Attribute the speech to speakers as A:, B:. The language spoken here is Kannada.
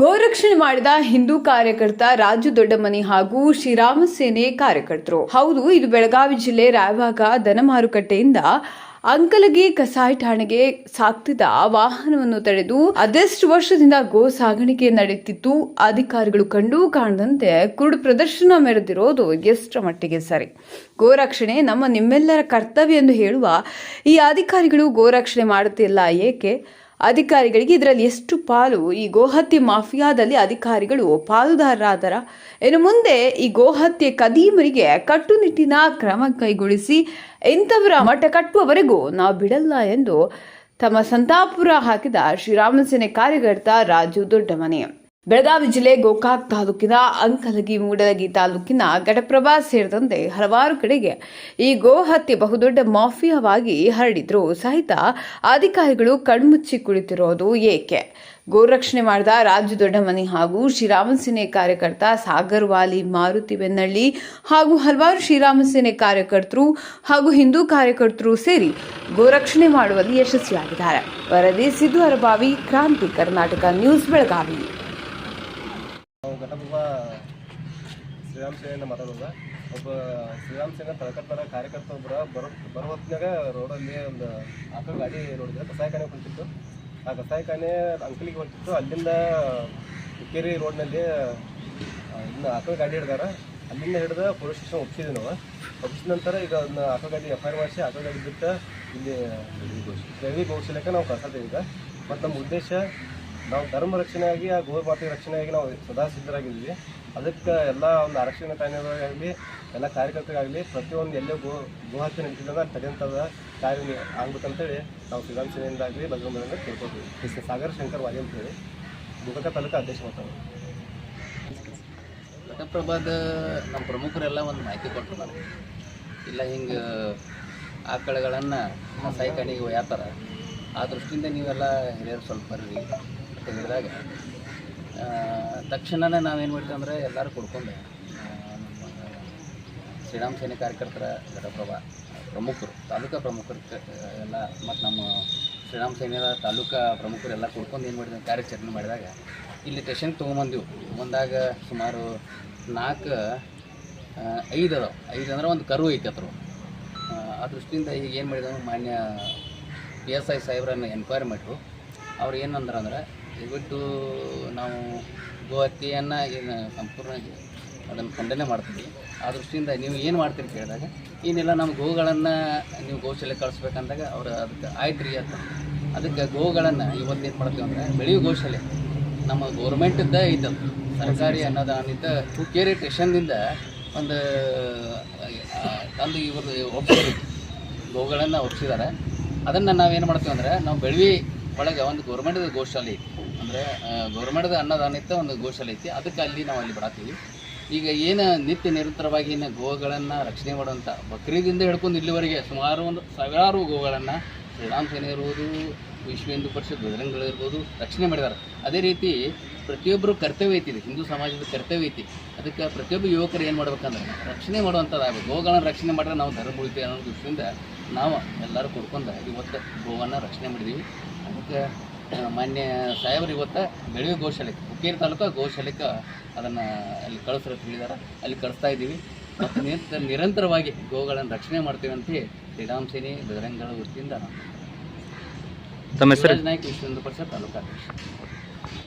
A: ಗೋರಕ್ಷಣೆ ಮಾಡಿದ ಹಿಂದೂ ಕಾರ್ಯಕರ್ತ ರಾಜು ದೊಡ್ಡಮನಿ ಹಾಗೂ ಶ್ರೀರಾಮ ಸೇನೆ ಕಾರ್ಯಕರ್ತರು. ಹೌದು, ಇದು ಬೆಳಗಾವಿ ಜಿಲ್ಲೆ ರಾಯಭಾಗ ದನ ಮಾರುಕಟ್ಟೆಯಿಂದ ಅಂಕಲಗಿ ಕಸಾಯಿ ಠಾಣೆಗೆ ಸಾಕ್ತಿದ್ದ ವಾಹನವನ್ನು ತಡೆದು ಅದೆಷ್ಟು ವರ್ಷದಿಂದ ಗೋ ಸಾಗಾಣಿಕೆ ನಡೆಯುತ್ತಿತ್ತು ಅಧಿಕಾರಿಗಳು ಕಂಡು ಕಾಣದಂತೆ ಕುರುಡು ಪ್ರದರ್ಶನ ಮೆರೆದಿರೋದು ಎಷ್ಟರ ಮಟ್ಟಿಗೆ ಸರಿ. ಗೋರಕ್ಷಣೆ ನಮ್ಮ ನಿಮ್ಮೆಲ್ಲರ ಕರ್ತವ್ಯ ಎಂದು ಹೇಳುವ ಈ ಅಧಿಕಾರಿಗಳು ಗೋರಕ್ಷಣೆ ಮಾಡುತ್ತಿಲ್ಲ, ಏಕೆ? ಅಧಿಕಾರಿಗಳಿಗೆ ಇದರಲ್ಲಿ ಎಷ್ಟು ಪಾಲು? ಈ ಗೋಹತ್ಯೆ ಮಾಫಿಯಾದಲ್ಲಿ ಅಧಿಕಾರಿಗಳು ಪಾಲುದಾರರಾದರ? ಇನ್ನು ಮುಂದೆ ಈ ಗೋಹತ್ಯೆ ಕದೀಮರಿಗೆ ಕಟ್ಟುನಿಟ್ಟಿನ ಕ್ರಮ ಕೈಗೊಳಿಸಿ ಇಂಥವರ ಮಠ ಕಟ್ಟುವವರೆಗೂ ನಾವು ಬಿಡಲ್ಲ ಎಂದು ತಮ್ಮ ಸಂತಾಪುರ ಹಾಕಿದ ಶ್ರೀರಾಮ ಸೇನೆ ಕಾರ್ಯಕರ್ತ ರಾಜು ದೊಡ್ಡಮನೆ. ಬೆಳಗಾವಿ ಜಿಲ್ಲೆ ಗೋಕಾಕ್ ತಾಲೂಕಿನ ಅಂಕಲಗಿ ಮೂಡಲಗಿ ತಾಲೂಕಿನ ಘಟಪ್ರಭಾ ಸೇರಿದಂತೆ ಹಲವಾರು ಕಡೆಗೆ ಈ ಗೋ ಹತ್ಯೆ ಬಹುದೊಡ್ಡ ಮಾಫಿಯಾವಾಗಿ ಹರಡಿದ್ರು. ಸಹಿತ ಅಧಿಕಾರಿಗಳು ಕಣ್ಮುಚ್ಚಿ ಕುಳಿತಿರೋದು ಏಕೆ? ಗೋರಕ್ಷಣೆ ಮಾಡಿದ ರಾಜು ದೊಡ್ಡಮನಿ ಹಾಗೂ ಶ್ರೀರಾಮ ಸೇನೆ ಕಾರ್ಯಕರ್ತ ಸಾಗರ್ ವಾಲಿ, ಮಾರುತಿ ಬೆನ್ನಳ್ಳಿ ಹಾಗೂ ಹಲವಾರು ಶ್ರೀರಾಮ ಸೇನೆ ಕಾರ್ಯಕರ್ತರು ಹಾಗೂ ಹಿಂದೂ ಕಾರ್ಯಕರ್ತರು ಸೇರಿ ಗೋರಕ್ಷಣೆ ಮಾಡುವಲ್ಲಿ ಯಶಸ್ವಿಯಾಗಿದ್ದಾರೆ. ವರದಿ ಸಿದ್ದು ಅರಬಾವಿ ಕ್ರಾಂತಿ ಕರ್ನಾಟಕ ನ್ಯೂಸ್, ಬೆಳಗಾವಿ.
B: ಘಟಪ್ರಭಾ ಶ್ರೀರಾಮ್ ಸೇನೆಯಿಂದ ಮಾತಾಡೋದು. ಒಬ್ಬ ಶ್ರೀರಾಮ್ ಸೇನೆ ತಳಕಟ್ಟರ ಕಾರ್ಯಕರ್ತ ಒಬ್ಬರ ಬರೋ ಬರೋ ಹೊತ್ತಿನಾಗ ರೋಡಲ್ಲಿ ಒಂದು ಆಕಳ ಗಾಡಿ ನೋಡಿದ್ರೆ ಕಸಾಯಿಖಾನೆ ಹೊಂಟಿತ್ತು. ಆ ಕಸಾಯಿಖಾನೆ ಅಂಕಲಿಗೆ ಹೊಂಟಿತ್ತು. ಅಲ್ಲಿಂದ ಹುಕ್ಕೇರಿ ರೋಡ್ನಲ್ಲಿ ಇನ್ನು ಆಕಳ ಗಾಡಿ ಹಿಡ್ದಾರ. ಅಲ್ಲಿಂದ ಹಿಡಿದು ಪೊಲೀಸ್ ಸ್ಟೇಷನ್ ಒಪ್ಸಿದ್ವಿ ನಾವು. ಒಪ್ಸಿದ ನಂತರ ಈಗ ಅದನ್ನ ಆಕಳ ಗಾಡಿ ಎಫ್ ಐ ಆರ್ ಮಾಡಿಸಿ ಆಕಳ ಗಾಡಿ ಬಿಟ್ಟು ಇಲ್ಲಿ ಬೆಳಗ್ಗೆ ಗೋಶಾಲೆಗೆ ನಾವು ಕಳ್ಸತ್ತೀವಿ ಈಗ. ಮತ್ತು ನಮ್ಮ ಉದ್ದೇಶ ನಾವು ಧರ್ಮ ರಕ್ಷಣೆಯಾಗಿ ಆ ಗೋ ಮಾತೆ ರಕ್ಷಣೆಯಾಗಿ ನಾವು ಸದಾ ಸಿದ್ಧರಾಗಿದ್ದೀವಿ. ಅದಕ್ಕೆ ಎಲ್ಲ ಒಂದು ಆರಕ್ಷಣೆ ಠಾಣೆಗಳಾಗಲಿ ಎಲ್ಲ ಕಾರ್ಯಕರ್ತರಾಗಲಿ, ಪ್ರತಿಯೊಂದು ಎಲ್ಲೇ ಗೋ, ಗೋಹತ್ಯೆ ನಡೀತಿದ್ದಾಗ ಅಲ್ಲಿ ತಡೆಯಂಥದ್ದು ಕಾರ್ಯ ಆಗ್ಬೇಕಂತೇಳಿ ನಾವು ಶ್ರೀರಾಮ್ ಸೇನೆಯಿಂದಾಗಲಿ ತಿಳ್ಕೊತೀವಿ. ಕೇಳ್ಕೊತೀವಿ ಸಾಗರ್ ಶಂಕರ್ ವಾಲಿ ಅಂತೇಳಿ ಗೋಕಾಕ ತಾಲೂಕು ಅಧ್ಯಕ್ಷ ಮಾತಾಡೋದು
C: ಘಟಪ್ರಭಾದ ನಮ್ಮ ಪ್ರಮುಖರೆಲ್ಲ ಒಂದು ಮಾಹಿತಿ ಕೊಟ್ಟರು ನನಗೆ ಇಲ್ಲ, ಹಿಂಗೆ ಆಕಳುಗಳನ್ನು ಸಾಯ್ಕಾಣಿಗೆ ಒಯ್ಯಾತಾರ. ಆ ದೃಷ್ಟಿಯಿಂದ ನೀವೆಲ್ಲ ಹಿರಿಯರು ಸ್ವಲ್ಪ ಬರ್ರಿ. ಆ, ತಕ್ಷಣನೇ ನಾವೇನು ಮಾಡ್ತೀವಿ ಅಂದರೆ ಎಲ್ಲರೂ ಕೊಡ್ಕೊಂಡು. ನಮ್ಮ ಶ್ರೀರಾಮ್ ಸೇನೆ ಕಾರ್ಯಕರ್ತರ ಘಟಪ್ರಭಾ ಪ್ರಮುಖರು ತಾಲೂಕಾ ಪ್ರಮುಖರು ಎಲ್ಲ ಮತ್ತು ನಮ್ಮ ಶ್ರೀರಾಮ್ ಸೇನೆಯ ತಾಲೂಕಾ ಪ್ರಮುಖರೆಲ್ಲ ಕೊಡ್ಕೊಂಡು ಏನು ಮಾಡಿದ್ವಿ ಕಾರ್ಯಾಚರಣೆ ಮಾಡಿದಾಗ ಇಲ್ಲಿ ಸ್ಟೇಷನ್ಗೆ ತೊಗೊಂಬಂದಿವು. ಬಂದಾಗ ಸುಮಾರು ನಾಲ್ಕು ಐದು ಅದಾವೆ ಐದು ಅಂದ್ರೆ ಒಂದು ಕರು ಐತೆ ಅದ್ರ ಆ ದೃಷ್ಟಿಯಿಂದ ಈಗ ಏನು ಮಾಡಿದ್ರು ಮಾನ್ಯ ಪಿ ಎಸ್ ಐ ಸಾಹೇಬ್ರನ್ನ ಎನ್ಕ್ವೈರಿ ಮಾಡಿದ್ರು ಅವ್ರು ಏನಂದ್ರೆ ಅಂದ್ರೆ ದಯವಿಟ್ಟು ನಾವು ಗೋಹತ್ಯೆಯನ್ನು ಏನು ಸಂಪೂರ್ಣವಾಗಿ ಅದನ್ನು ಖಂಡನೆ ಮಾಡ್ತೀವಿ. ಆ ದೃಷ್ಟಿಯಿಂದ ನೀವು ಏನು ಮಾಡ್ತೀರಿ ಕೇಳಿದಾಗ, ಏನಿಲ್ಲ ನಮ್ಮ ಗೋಗಳನ್ನು ನೀವು ಗೋಶಾಲೆ ಕಳಿಸ್ಬೇಕಂದಾಗ ಅವ್ರು ಅದಕ್ಕೆ ಆಯ್ತು ರೀ ಅಂತ. ಅದಕ್ಕೆ ಗೋಗಳನ್ನು ಇವತ್ತು ಏನು ಮಾಡ್ತೀವಿ ಅಂದರೆ, ಬೆಳೆಯೋ ಗೋಶಾಲೆ ನಮ್ಮ ಗೌರ್ಮೆಂಟದ್ದ ಅದು. ಸರ್ಕಾರಿ ಅನ್ನದಾನಿದ್ದ ಹುಕ್ಕೇರಿ ಸ್ಟೇಷನ್ನಿಂದ ಒಂದು ತಂದು ಇವರು ಒಪ್ಸಿದ್ರು. ಗೋಗಳನ್ನು ಒಪ್ಪಿಸಿದ್ದಾರೆ ಅದನ್ನು ನಾವೇನು ಮಾಡ್ತೀವಿ ಅಂದರೆ, ನಾವು ಬೆಳವಿ ಒಳಗೆ ಒಂದು ಗೌರ್ಮೆಂಟ್ದ ಗೋಶಾಲೆ ಐತಿ. ಅಂದರೆ ಗೌರ್ಮೆಂಟ್ದ ಅನ್ನದಾನಿತ ಒಂದು ಗೋಶಾಲೆ ಐತಿ. ಅದಕ್ಕೆ ಅಲ್ಲಿ ನಾವು ಅಲ್ಲಿ ಬಿಡಾತೀವಿ. ಈಗ ಏನು ನಿತ್ಯ ನಿರಂತರವಾಗಿ ಇನ್ನು ಗೋಗಳನ್ನು ರಕ್ಷಣೆ ಮಾಡುವಂಥ ಬಕ್ರೀದಿಂದ ಹಿಡ್ಕೊಂಡು ಇಲ್ಲಿವರೆಗೆ ಸುಮಾರು ಒಂದು ಸಾವಿರಾರು ಗೋಗಳನ್ನು ಶ್ರೀರಾಮ್ ಸೇನೆ ಇರ್ಬೋದು, ವಿಶ್ವ ಹಿಂದೂ ಪರಿಷತ್ ಬಜರಂಗಗಳಿರ್ಬೋದು ರಕ್ಷಣೆ ಮಾಡಿದ್ದಾರೆ ಅದೇ ರೀತಿ ಪ್ರತಿಯೊಬ್ಬರು ಕರ್ತವ್ಯ ಐತಿ ಹಿಂದೂ ಸಮಾಜದ ಕರ್ತವ್ಯ ಐತಿ. ಅದಕ್ಕೆ ಪ್ರತಿಯೊಬ್ಬ ಯುವಕರು ಏನು ಮಾಡ್ಬೇಕಂದ್ರೆ, ರಕ್ಷಣೆ ಮಾಡುವಂಥದ್ದಾಗಬೇಕು. ಗೋಗಳನ್ನು ರಕ್ಷಣೆ ಮಾಡಿದ್ರೆ ನಾವು ಧರ್ಮ ಉಳಿತೀವಿ ಅನ್ನೋ ದೃಷ್ಟಿಯಿಂದ ನಾವು ಎಲ್ಲರೂ ಕೊಡ್ಕೊಂಡು ಇವತ್ತು ಗೋವನ್ನು ರಕ್ಷಣೆ ಮಾಡಿದ್ದೀವಿ ಅದಕ್ಕೆ ಮಾನ್ಯ ಸಾಹೇಬರು ಇವತ್ತು ಬೆಳಗ್ಗೆ ಗೋಶಾಲೆ ಹುಕ್ಕೇರಿ ತಾಲೂಕು ಗೋಶಾಲೆಗೆ ಅದನ್ನು ಅಲ್ಲಿ ಕಳಿಸ್ರು ತಿಳಿದಾರೆ ಅಲ್ಲಿ ಕಳಿಸ್ತಾ ಇದ್ದೀವಿ. ಮತ್ತು ನಿರಂತರ ನಿರಂತರವಾಗಿ ಗೋಗಳನ್ನು ರಕ್ಷಣೆ ಮಾಡ್ತೀವಿ ಅಂತ ಹೇಳಿ ಶ್ರೀರಾಮ್ ಸೇನೆ ಬಜರಂಗಗಳ ವೃತ್ತಿಯಿಂದ
D: ತಮ್ಮ ಹೆಸರು?
C: ಶಿವರಾಜ್ ನಾಯ್ಕ ವಿಶ್ವ ಪರಿಷತ್ ತಾಲೂಕು ಅಧ್ಯಕ್ಷ